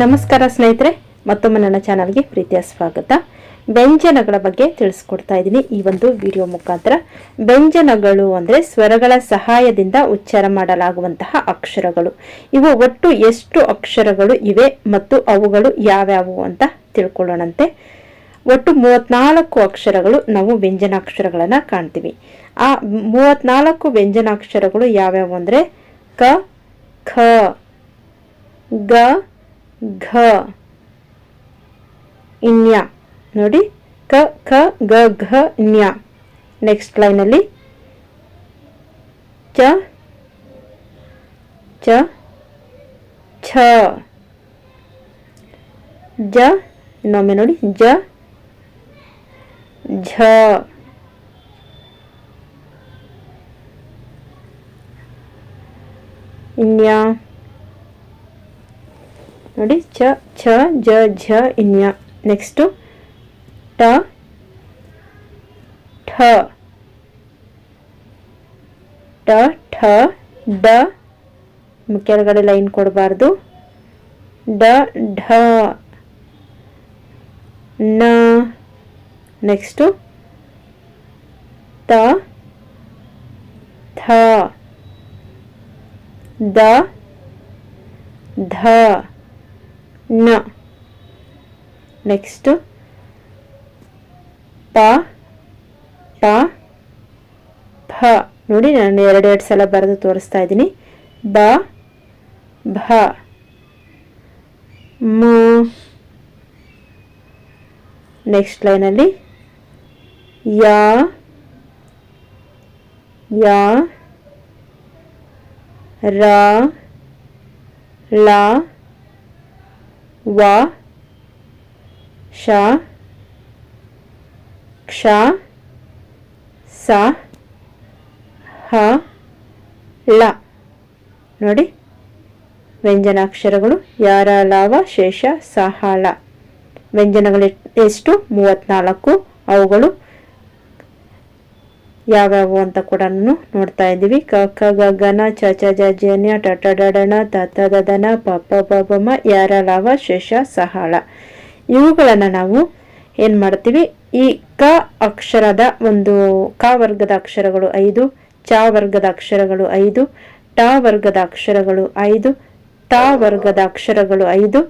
ನಮಸ್ಕಾರ ಸ್ನೇಹಿತರೆ, ಮತ್ತೊಮ್ಮೆ ನನ್ನ ಚಾನಲ್ಗೆ ಪ್ರೀತಿಯ ಸ್ವಾಗತ. ವ್ಯಂಜನಗಳ ಬಗ್ಗೆ ತಿಳಿಸ್ಕೊಡ್ತಾ ಇದ್ದೀನಿ ಈ ಒಂದು ವಿಡಿಯೋ ಮುಖಾಂತರ. ವ್ಯಂಜನಗಳು ಅಂದರೆ ಸ್ವರಗಳ ಸಹಾಯದಿಂದ ಉಚ್ಚಾರ ಮಾಡಲಾಗುವಂತಹ ಅಕ್ಷರಗಳು. ಇವು ಒಟ್ಟು ಎಷ್ಟು ಅಕ್ಷರಗಳು ಇವೆ ಮತ್ತು ಅವುಗಳು ಯಾವ್ಯಾವು ಅಂತ ತಿಳ್ಕೊಳ್ಳೋಣಂತೆ. ಒಟ್ಟು ಮೂವತ್ನಾಲ್ಕು ಅಕ್ಷರಗಳು ನಾವು ವ್ಯಂಜನಾಕ್ಷರಗಳನ್ನು ಕಾಣ್ತೀವಿ. ಆ ಮೂವತ್ನಾಲ್ಕು ವ್ಯಂಜನಾಕ್ಷರಗಳು ಯಾವ್ಯಾವು ಅಂದರೆ ಕ, ಖ, ಗ ಘ. ಇನ್ಯ. ನೋಡಿ, ಕ ಖ ಗ, ಘ, ನ್ಯ. ನೆಕ್ಸ್ಟ್ ಲೈನಲ್ಲಿ ಚ ಚ, ಛ. ಜ, ಇನ್ನೊಮ್ಮೆ ನೋಡಿ, ಜ, ಝ. ಇನ್ಯ. ನೋಡಿ ಛ ಛ, ಜ, ಝ, ಇನ್ಯ. ನೆಕ್ಸ್ಟು ಟ ಠ. ಟ ಠ, ಡ. ಕೆಳಗಡೆ ಲೈನ್ ಕೊಡಬಾರ್ದು. ಡ, ಢ. ನ ನೆಕ್ಸ್ಟು ತ. ಥ ದ ಧ. ನ. ನೆಕ್ಸ್ಟು ಪ. ಪ. ಭ ನೋಡಿ, ನಾನು ಎರಡೆರಡು ಸಲ ಬರೆದು ತೋರಿಸ್ತಾ ಇದ್ದೀನಿ. ಬ. ಭ. ಮ. ನೆಕ್ಸ್ಟ್ ಲೈನಲ್ಲಿ ಯ. ಯಾ. ರ. ಲ. ವ, ಶ, ಕ್ಷ, ಸ, ಹ, ಳ. ನೋಡಿ, ವ್ಯಂಜನಾಕ್ಷರಗಳು ಯಾರ ಲಾವ ಶೇಷ ಸಹಳ ವ್ಯಂಜನಗಳು ಎಷ್ಟು? ಮೂವತ್ನಾಲ್ಕು. ಅವುಗಳು ಯಾವ್ಯಾವು ಅಂತ ಕೂಡ ನೋಡ್ತಾ ಇದ್ದೀವಿ. ಕ ಕ, ಗ ಗನ ಚ ಚ, ಜ ಜನ್ಯ ಟ ಟ ಡಡಣ ತ ತ ದ ದನ ಪ ಪ ಬ ಬ ಮ ಯಾರ ಲಾವ ಶೇಷ ಸಹಳ ಇವುಗಳನ್ನು ನಾವು ಏನು ಮಾಡ್ತೀವಿ? ಈ ಕ ಅಕ್ಷರದ ಒಂದು ಕ ವರ್ಗದ ಅಕ್ಷರಗಳು ಐದು, ಚ ವರ್ಗದ ಅಕ್ಷರಗಳು ಐದು, ಟ ವರ್ಗದ ಅಕ್ಷರಗಳು ಐದು, ತ ವರ್ಗದ ಅಕ್ಷರಗಳು ಐದು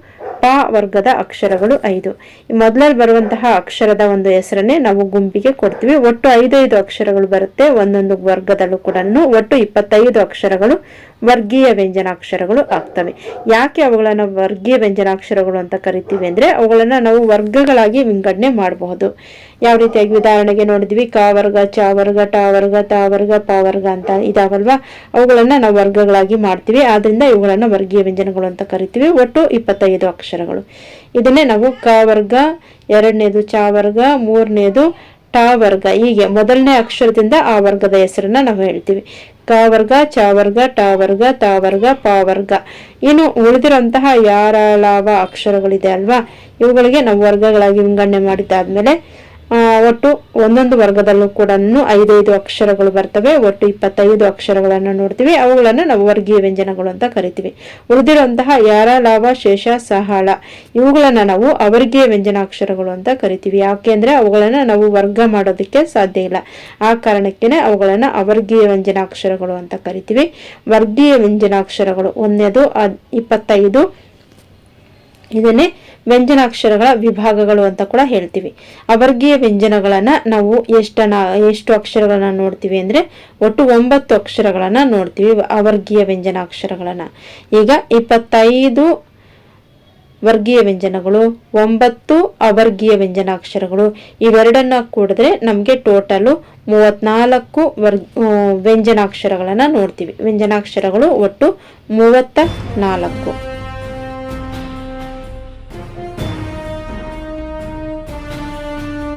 ವರ್ಗದ ಅಕ್ಷರಗಳು ಐದು. ಮೊದಲಲ್ಲಿ ಬರುವಂತಹ ಅಕ್ಷರದ ಒಂದು ಹೆಸರನ್ನೇ ನಾವು ಗುಂಪಿಗೆ ಕೊಡ್ತೀವಿ. ಒಟ್ಟು ಐದೈದು ಅಕ್ಷರಗಳು ಬರುತ್ತೆ. ಒಂದೊಂದು ವರ್ಗದಲ್ಲೂ ಕೂಡ ಒಟ್ಟು ಇಪ್ಪತ್ತೈದು ಅಕ್ಷರಗಳು ವರ್ಗೀಯ ವ್ಯಂಜನಾಕ್ಷರಗಳು ಆಗ್ತವೆ. ಯಾಕೆ ಅವುಗಳನ್ನು ವರ್ಗೀಯ ವ್ಯಂಜನಾಕ್ಷರಗಳು ಅಂತ ಕರಿತೀವಿ ಅಂದ್ರೆ ಅವುಗಳನ್ನ ನಾವು ವರ್ಗಗಳಾಗಿ ವಿಂಗಡಣೆ ಮಾಡಬಹುದು. ಯಾವ ರೀತಿಯಾಗಿ ಉದಾಹರಣೆಗೆ ನೋಡಿದ್ವಿ, ಕ ವರ್ಗ, ಚ ವರ್ಗ, ಟ ವರ್ಗ, ತ ವರ್ಗ, ಪ ವರ್ಗ ಅಂತ ಇದಾವಲ್ವಾ? ಅವುಗಳನ್ನ ನಾವು ವರ್ಗಗಳಾಗಿ ಮಾಡ್ತೀವಿ. ಆದ್ರಿಂದ ಇವುಗಳನ್ನ ವರ್ಗೀಯ ವ್ಯಂಜನಗಳು ಅಂತ ಕರಿತೀವಿ. ಒಟ್ಟು ಇಪ್ಪತ್ತೈದು ಅಕ್ಷರಗಳು. ಇದನ್ನೇ ನಾವು ಕ ವರ್ಗ, ಎರಡನೇದು ಚ ವರ್ಗ, ಮೂರನೇದು ಟ ವರ್ಗ. ಹೀಗೆ ಮೊದಲನೇ ಅಕ್ಷರದಿಂದ ಆ ವರ್ಗದ ಹೆಸರನ್ನ ನಾವು ಹೇಳ್ತೀವಿ. ಕ ವರ್ಗ, ಚ ವರ್ಗ, ಟ ವರ್ಗ, ತ ವರ್ಗ, ಪ ವರ್ಗ. ಇನ್ನು ಉಳಿದಿರುವಂತಹ ಯಾರ ಲಾವ ಅಕ್ಷರಗಳಿದೆ ಅಲ್ವಾ? ಇವುಗಳಿಗೆ ನಾವು ವರ್ಗಗಳಾಗಿ ವಿಂಗಡಣೆ ಮಾಡಿದ್ದಾದ್ಮೇಲೆ ಒಟ್ಟು ಒಂದೊಂದು ವರ್ಗದಲ್ಲೂ ಕೂಡ ಐದೈದು ಅಕ್ಷರಗಳು ಬರ್ತವೆ, ಒಟ್ಟು ಇಪ್ಪತ್ತೈದು ಅಕ್ಷರಗಳನ್ನು ನೋಡ್ತೀವಿ. ಅವುಗಳನ್ನು ನಾವು ವರ್ಗೀಯ ವ್ಯಂಜನಗಳು ಅಂತ ಕರಿತೀವಿ. ಉಳಿದಿರುವಂತಹ ಯಾರ ಲಾಭ ಶೇಷ, ಸಹಾಳ, ಇವುಗಳನ್ನು ನಾವು ಅವರ್ಗೀಯ ವ್ಯಂಜನಾಕ್ಷರಗಳು ಅಂತ ಕರಿತೀವಿ. ಯಾಕೆಂದ್ರೆ ಅವುಗಳನ್ನು ನಾವು ವರ್ಗ ಮಾಡೋದಕ್ಕೆ ಸಾಧ್ಯ ಇಲ್ಲ. ಆ ಕಾರಣಕ್ಕೇನೆ ಅವುಗಳನ್ನು ಅವರ್ಗೀಯ ವ್ಯಂಜನಾಕ್ಷರಗಳು ಅಂತ ಕರಿತೀವಿ. ವರ್ಗೀಯ ವ್ಯಂಜನಾಕ್ಷರಗಳು ಒಂದನೇದು ಇಪ್ಪತ್ತೈದು. ಇದನ್ನೇ ವ್ಯಂಜನಾಕ್ಷರಗಳ ವಿಭಾಗಗಳು ಅಂತ ಕೂಡ ಹೇಳ್ತೀವಿ. ಅವರ್ಗೀಯ ವ್ಯಂಜನಗಳನ್ನ ನಾವು ಎಷ್ಟನ, ಎಷ್ಟು ಅಕ್ಷರಗಳನ್ನ ನೋಡ್ತೀವಿ ಅಂದ್ರೆ ಒಟ್ಟು ಒಂಬತ್ತು ಅಕ್ಷರಗಳನ್ನ ನೋಡ್ತೀವಿ, ಅವರ್ಗೀಯ ವ್ಯಂಜನಾಕ್ಷರಗಳನ್ನು. ಈಗ ಇಪ್ಪತ್ತೈದು ವರ್ಗೀಯ ವ್ಯಂಜನಗಳು, ಒಂಬತ್ತು ಅವರ್ಗೀಯ ವ್ಯಂಜನಾಕ್ಷರಗಳು, ಇವೆರಡನ್ನ ಕೂಡಿದ್ರೆ ನಮಗೆ ಟೋಟಲು ಮೂವತ್ನಾಲ್ಕು ವರ್ ವ್ಯಂಜನಾಕ್ಷರಗಳನ್ನು ನೋಡ್ತೀವಿ. ವ್ಯಂಜನಾಕ್ಷರಗಳು ಒಟ್ಟು ಮೂವತ್ತ ನಾಲ್ಕು